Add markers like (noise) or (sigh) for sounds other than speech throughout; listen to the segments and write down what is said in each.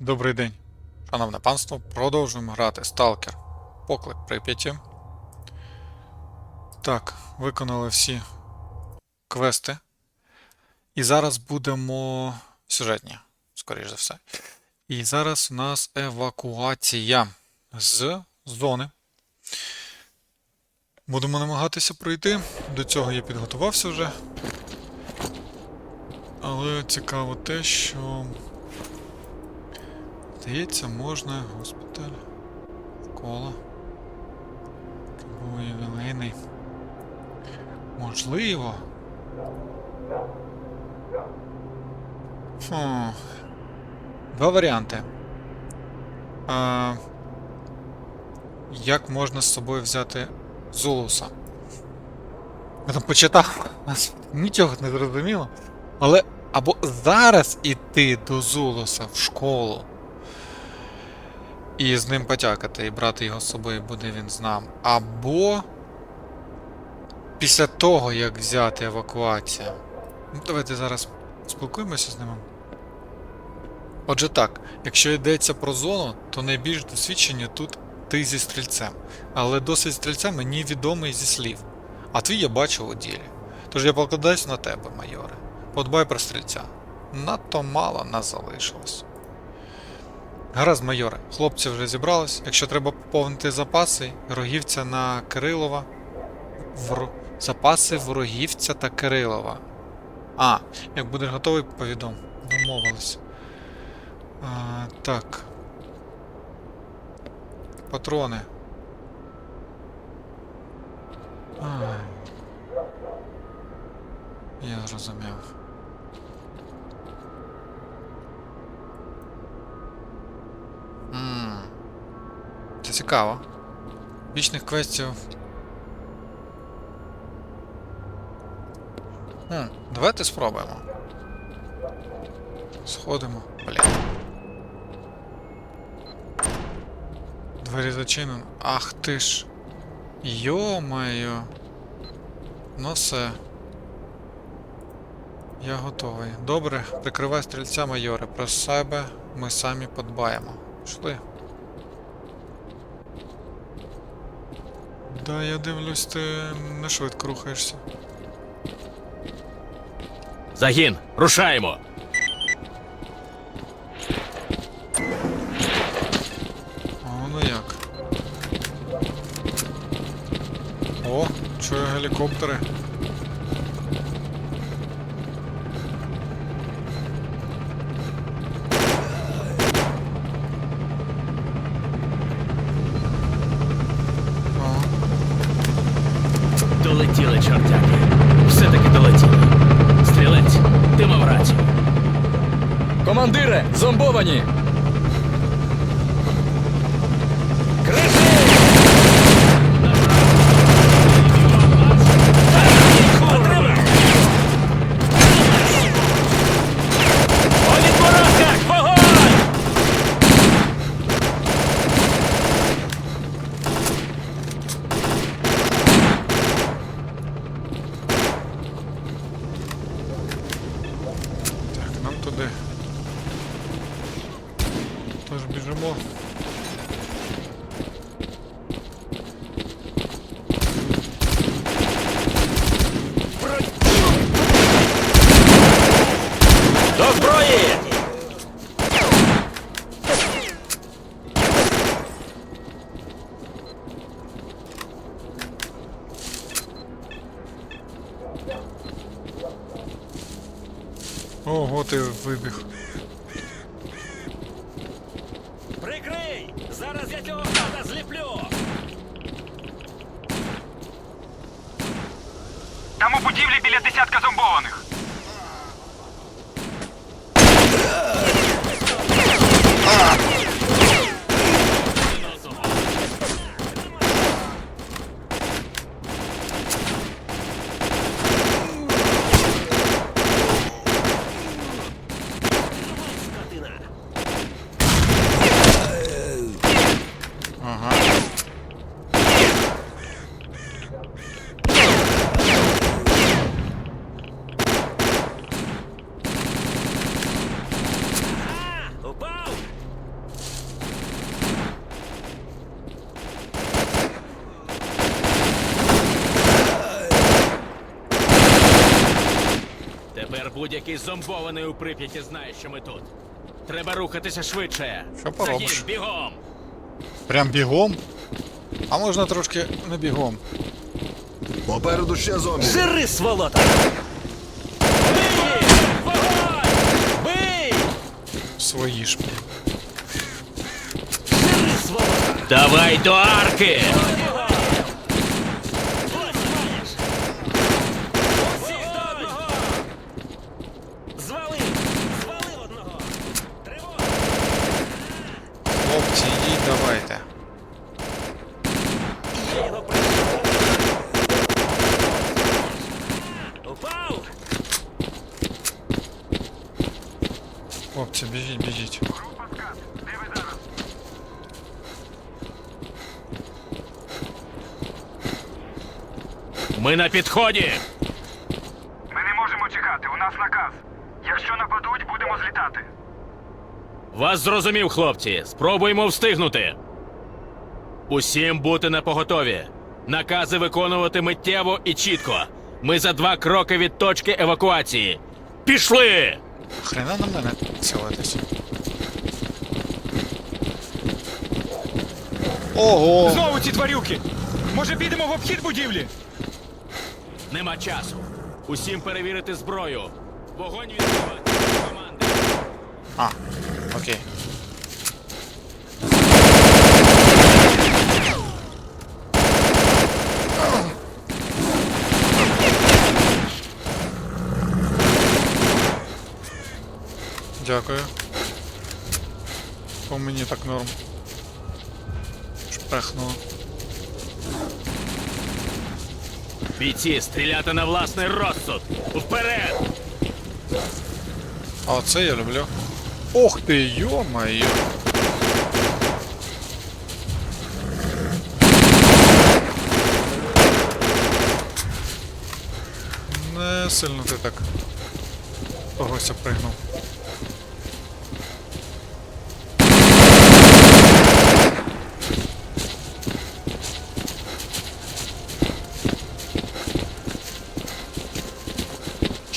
Добрий день, шановне панство. Продовжуємо грати Сталкер. Поклик Прип'яті. Так, виконали всі квести. І зараз будемо сюжетні, скоріш за все. І зараз у нас евакуація з зони. Будемо намагатися пройти. До цього я підготувався вже. Але цікаво те, що. Здається, можна госпіталь. Кола. Був ювілейний. Можливо. Хм. Два варіанти. А, як можна з собою взяти Зулуса? Я там почитав, (laughs) нічого не зрозуміло. Але або зараз іти до Зулуса в школу. І з ним потякати, і брати його з собою буде він з нами. Або після того, як взяти евакуацію. Ну, давайте зараз спілкуємося з ними. Отже так, якщо йдеться про зону, то найбільш досвідчені тут ти зі стрільцем. Але досвід стрільця мені відомий зі слів. А твій я бачив у ділі. Тож я покладаюсь на тебе, майоре. Подбай про стрільця. Надто мало нас залишилось. Гаразд, майоре, хлопці вже зібрались. Якщо треба поповнити запаси, рогівця на Кирилова. Вр... Запаси ворогівця та Кирилова. А, як будеш готовий, повідом. Домовились. А, так. Патрони. Ай. Я зрозумів. Ммм. Це цікаво. Вічних квестів. Хм, давайте спробуємо. Сходимо. Блін. Двері зачинено. Ах ти ж. Йо-моє. Ну все. Я готовий. Добре, прикривай стрільця майоре. Про себе ми самі подбаємо. Пішли. Да, я дивлюсь, ти не швидко рухаєшся. Загін, рушаємо! Воно як. О, чую гелікоптери. О, Долетіли, чортяки. Все-таки долетіли. Стрілець, ти мав рацію. Командире, зомбовані! Олі порохах, вогонь! так, нам туди. Тож біжимо. До зброї! Ого, ти вибіг. Прикрий! Зараз я цього гада зліплю! Там у будівлі біля десятка зомбованих. Ага. Будь-який зомбований у Прип'яті знає, що ми тут. Треба рухатися швидше. Що поробиш? Загін, бігом! Прям бігом? А можна трошки не бігом. Попереду ще зомбі. Жири, сволота! Бий! Вогонь! Бий! Свої ж, блін. Жири, сволота! Давай до арки! Звали! Звали одного! Тривога! Хлопці, йдіть, давайте. Я його прийшов! Упав! Хлопці, біжіть, біжіть. Група скат. Де ви зараз? Ми на підході! Ми не можемо чекати, у нас наказ. Якщо нападуть, будемо злітати. Вас зрозумів, хлопці. Спробуємо встигнути. Усім бути на поготові. Накази виконувати миттєво і чітко. Ми за два кроки від точки евакуації. Пішли! Хрена на мене цілитись. Ого! Знову ці тварюки! Може підемо в обхід будівлі? Нема часу. Усім перевірити зброю. Вогонь відбивати команди. А, окей. Дякую. По мені так норм. Шпехнуло. Бійці, стріляти на власний розсуд. Вперед! А оце я люблю. Ох ти, йо-моє. Не сильно ти так когось пригнув.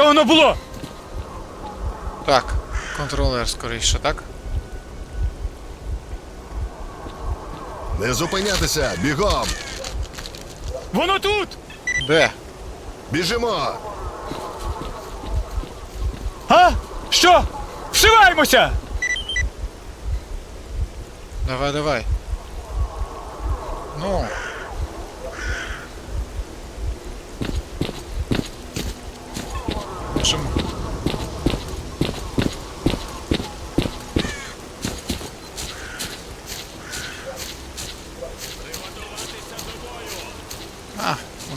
Що воно було? Так, контролер скоріше, так? Не зупинятися, бігом! Воно тут! Де? Біжимо! А? Що? Вшиваємося! Давай, давай. Ну.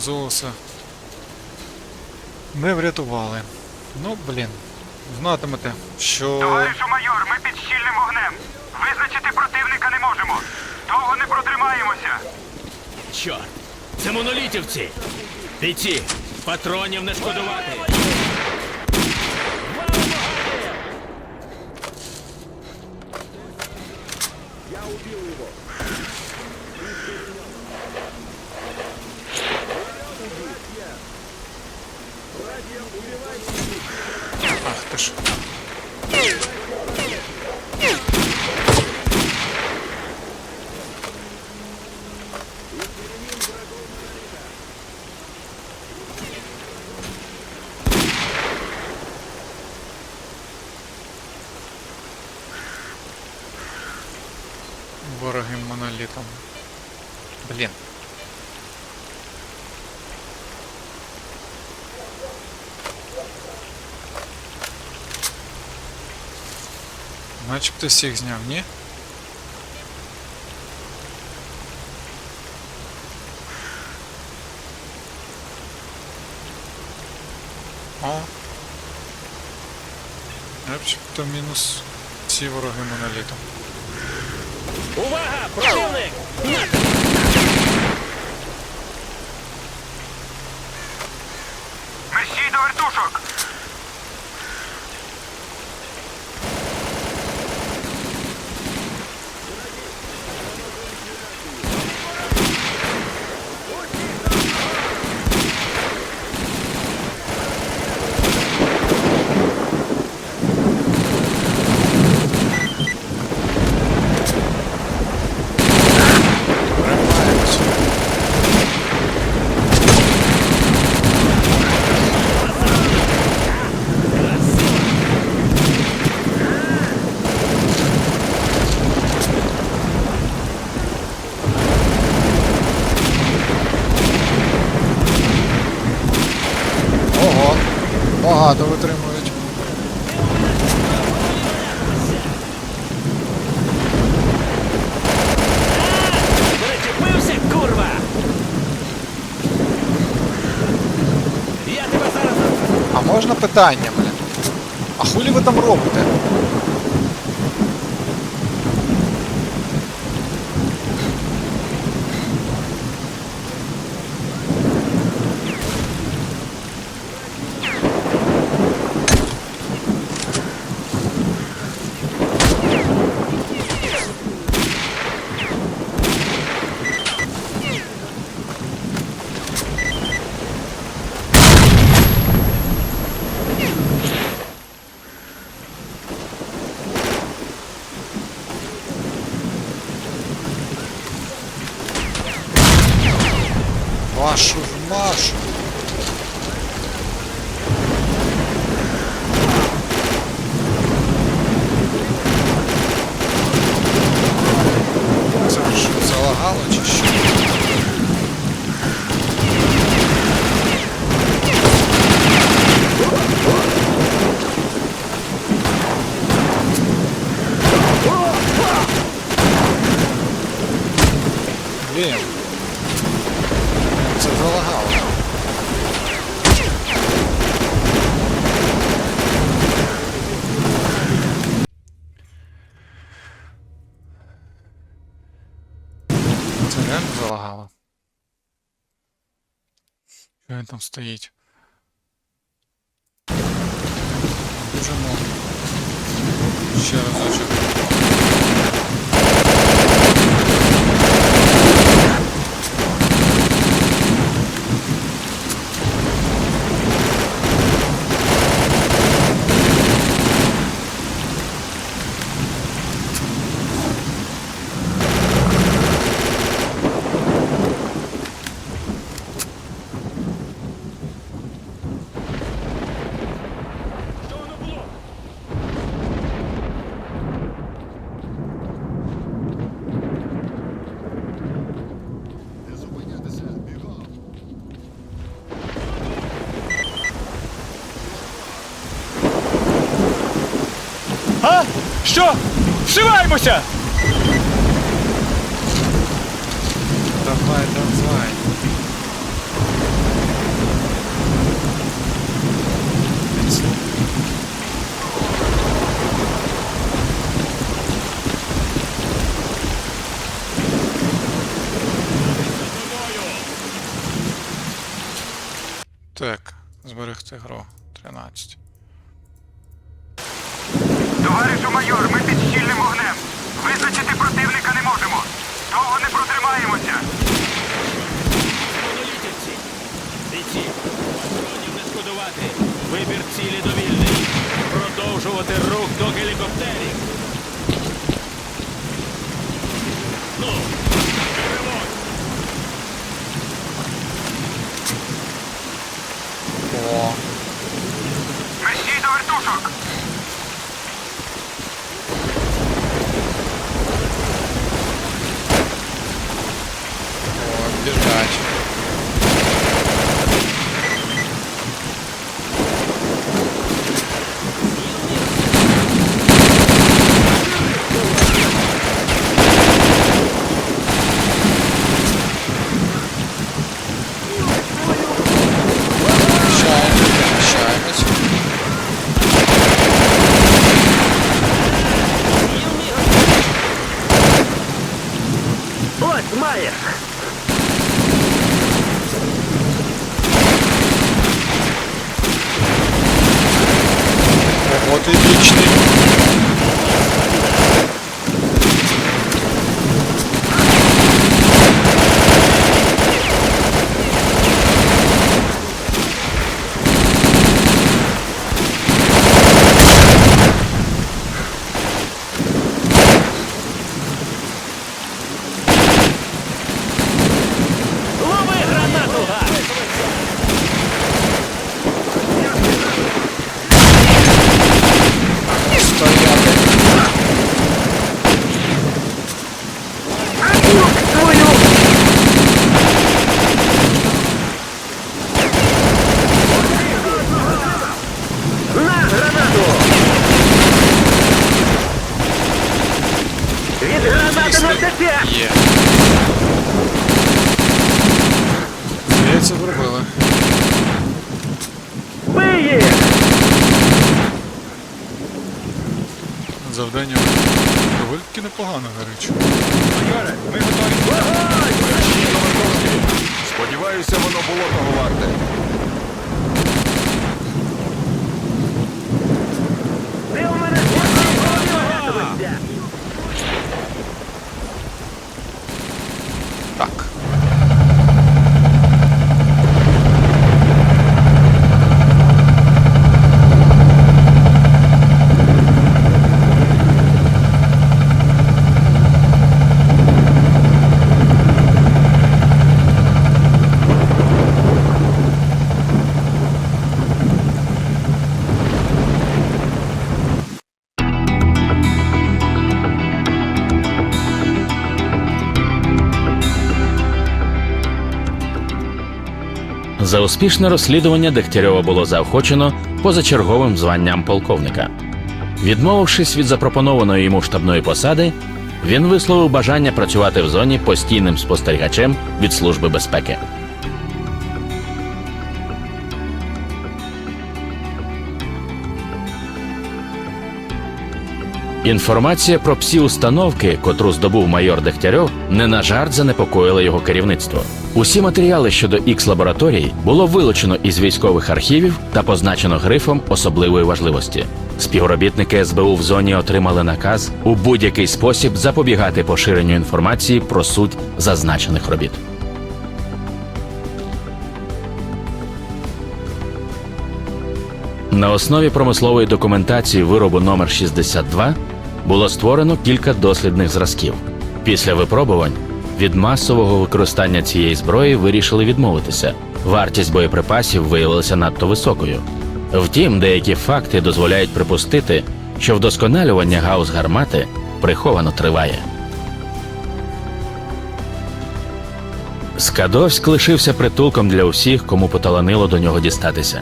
А, Золоса. Ми врятували. Ну, блін. Знатимете, що. Товаришу майор, ми під щільним вогнем. Визначити противника не можемо. Довго не протримаємося. Чорт! Це монолітівці! Бійці! Патронів не шкодувати! Ах ты ж. Вороги монолітом. Блін. Начебто всіх зняв, ні? О. Начебто мінус ці вороги монолітом. Увага! Противник! Мерщій до вертушок! можна питання, блін? А хулі ви там робите? Вашу ж машу. Це ж що, залагало чи що? Блін. Це залагало. Це реально залагало. Що він там стоїть? Біжимо. Ще разочок. Не зупинятися, бігом! А? Що? Вшиваємося! Давай, давай. Так, зберегти гру. 13. Товаришу майор, ми під щільним вогнем. Визначити противника не можемо. Довго не протримаємося. Монолітівці! Бійці! Дронів! Вибір цілі довільний! Продовжувати рух до гелікоптерів! Ну! О, Мерщій до вертушок. о, біжать. Від гранати на тебе! Є. Здається, зробили. Бий їх! Завдання доволі таки непогано, гаричу. Майоре, ми готові. Вогонь! Сподіваюся, воно було того варте. За успішне розслідування Дегтярьова було заохочено позачерговим званням полковника. Відмовившись від запропонованої йому штабної посади, він висловив бажання працювати в зоні постійним спостерігачем від Служби безпеки. Інформація про псі установки, котру здобув майор Дегтярьов, не на жарт занепокоїла його керівництво. Усі матеріали щодо ікс лабораторій було вилучено із військових архівів та позначено грифом особливої важливості. Співробітники СБУ в зоні отримали наказ у будь-який спосіб запобігати поширенню інформації про суть зазначених робіт. На основі промислової документації виробу номер 62 було створено кілька дослідних зразків. Після випробувань від масового використання цієї зброї вирішили відмовитися. Вартість боєприпасів виявилася надто високою. Втім, деякі факти дозволяють припустити, що вдосконалювання гаус гармати приховано триває. Скадовськ лишився притулком для усіх, кому поталанило до нього дістатися.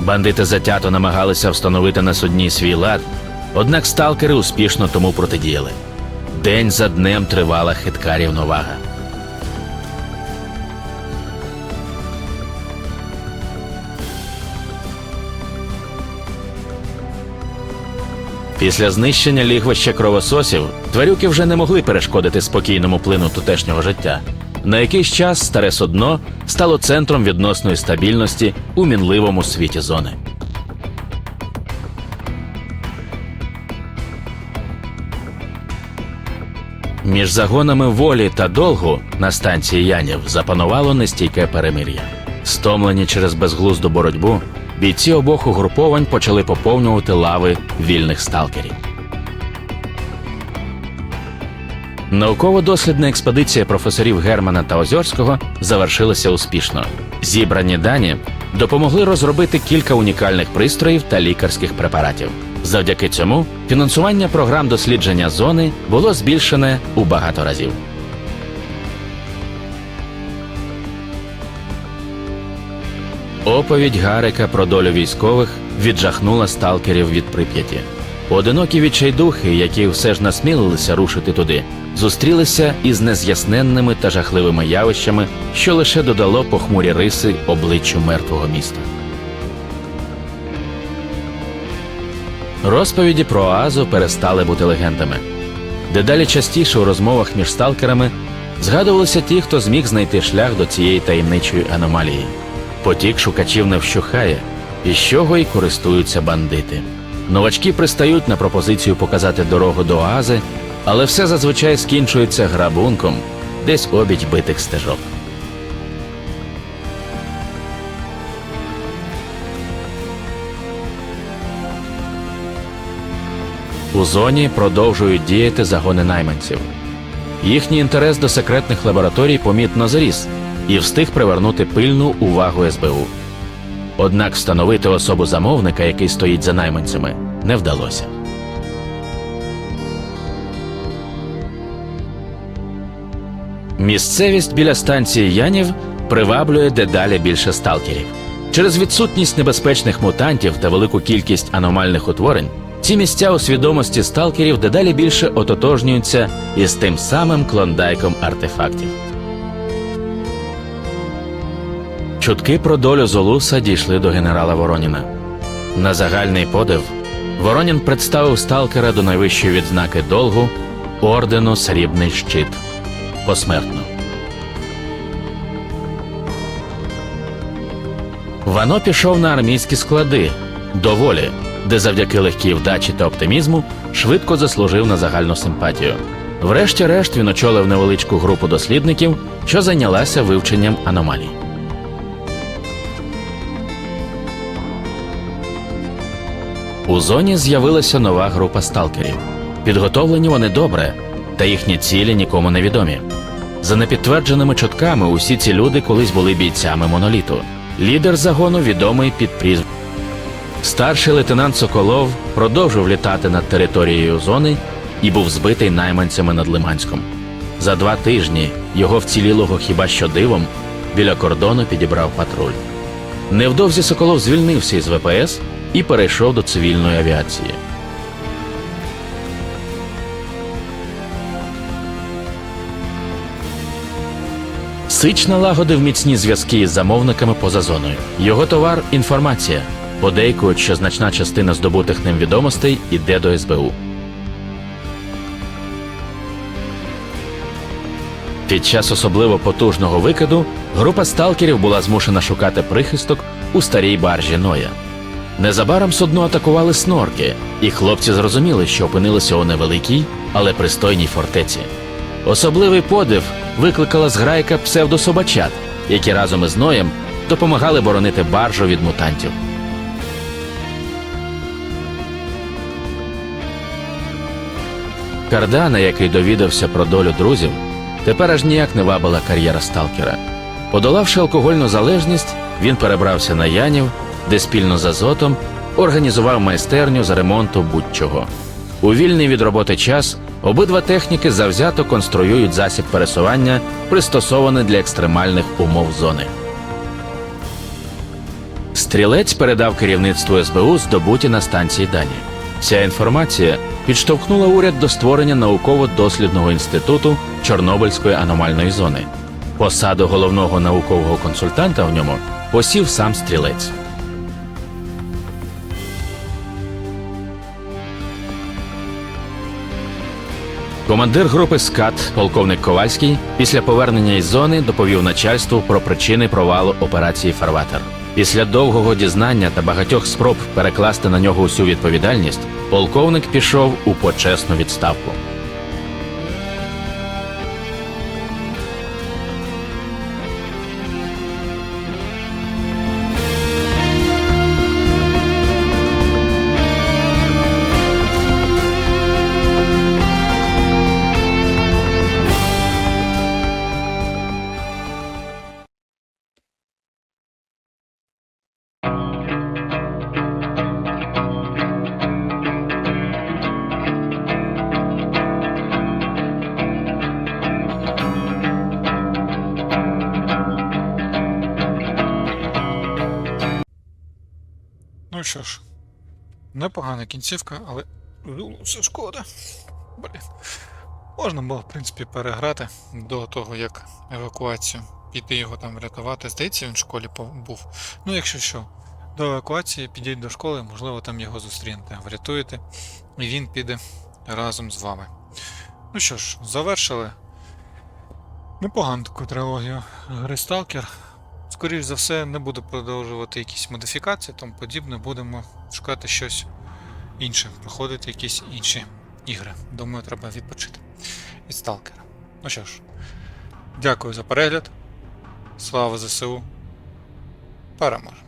Бандити затято намагалися встановити на судні свій лад, однак сталкери успішно тому протидіяли. День за днем тривала хитка рівновага. Після знищення лігвища кровососів тварюки вже не могли перешкодити спокійному плину тутешнього життя. На якийсь час старе судно стало центром відносної стабільності у мінливому світі зони. Між загонами волі та долгу на станції Янів запанувало нестійке перемир'я. Стомлені через безглузду боротьбу, бійці обох угруповань почали поповнювати лави вільних сталкерів. Науково-дослідна експедиція професорів Германа та Озьорського завершилася успішно. Зібрані дані допомогли розробити кілька унікальних пристроїв та лікарських препаратів. Завдяки цьому фінансування програм дослідження зони було збільшене у багато разів. Оповідь Гарика про долю військових віджахнула сталкерів від Прип'яті. Одинокі відчайдухи, які все ж насмілилися рушити туди, зустрілися із нез'ясненними та жахливими явищами, що лише додало похмурі риси обличчю мертвого міста. Розповіді про Оазу перестали бути легендами. Дедалі частіше у розмовах між сталкерами згадувалися ті, хто зміг знайти шлях до цієї таємничої аномалії. Потік шукачів не вщухає, з чого й користуються бандити. Новачки пристають на пропозицію показати дорогу до Оази, але все зазвичай скінчується грабунком десь обіч битих стежок. У зоні продовжують діяти загони найманців. Їхній інтерес до секретних лабораторій помітно зріс і встиг привернути пильну увагу СБУ. Однак встановити особу замовника, який стоїть за найманцями, не вдалося. Місцевість біля станції Янів приваблює дедалі більше сталкерів. Через відсутність небезпечних мутантів та велику кількість аномальних утворень ці місця у свідомості сталкерів дедалі більше ототожнюються із тим самим клондайком артефактів. Чутки про долю Золуса дійшли до генерала Вороніна. На загальний подив Воронін представив сталкера до найвищої відзнаки долгу ордену Срібний щит посмертно. Вано пішов на армійські склади до волі, де завдяки легкій вдачі та оптимізму швидко заслужив на загальну симпатію. Врешті-решт він очолив невеличку групу дослідників, що зайнялася вивченням аномалій. У зоні з'явилася нова група сталкерів. Підготовлені вони добре, та їхні цілі нікому не відомі. За непідтвердженими чутками, усі ці люди колись були бійцями моноліту. Лідер загону відомий під прізвищем. Старший лейтенант Соколов продовжив літати над територією зони і був збитий найманцями над Лиманськом. За два тижні його вцілілого хіба що дивом біля кордону підібрав патруль. Невдовзі Соколов звільнився із ВПС і перейшов до цивільної авіації. Сич налагодив міцні зв'язки із замовниками поза зоною. Його товар інформація. Подейкують, що значна частина здобутих ним відомостей іде до СБУ. Під час особливо потужного викиду група сталкерів була змушена шукати прихисток у старій баржі Ноя. Незабаром судно атакували снорки, і хлопці зрозуміли, що опинилися у невеликій, але пристойній фортеці. Особливий подив викликала зграйка псевдособачат, які разом із Ноєм допомагали боронити баржу від мутантів. Кардана, який довідався про долю друзів, тепер аж ніяк не вабила кар'єра сталкера. Подолавши алкогольну залежність, він перебрався на Янів, де спільно з Азотом організував майстерню з ремонту будь-чого. У вільний від роботи час обидва техніки завзято конструюють засіб пересування, пристосований для екстремальних умов зони. Стрілець передав керівництву СБУ здобуті на станції дані. Ця інформація підштовхнула уряд до створення науково-дослідного інституту Чорнобильської аномальної зони. Посаду головного наукового консультанта в ньому посів сам стрілець. Командир групи СКАТ, полковник Ковальський, після повернення із зони доповів начальству про причини провалу операції Фарватер. Після довгого дізнання та багатьох спроб перекласти на нього усю відповідальність, полковник пішов у почесну відставку. Що ж, непогана кінцівка, але ну, все шкода. Блін. Можна було, в принципі, переграти до того, як евакуацію. Піти його там врятувати. Здається, він в школі був. Ну, якщо що, до евакуації підіть до школи, можливо, там його зустрінете, врятуєте, і він піде разом з вами. Ну що ж, завершили. Непогану таку трилогію гри Сталкер. Скоріш за все, не буду продовжувати якісь модифікації, тому подібне, будемо шукати щось інше, проходити якісь інші ігри. Думаю, треба відпочити від Сталкера. Ну що ж, дякую за перегляд. Слава ЗСУ. Переможемо.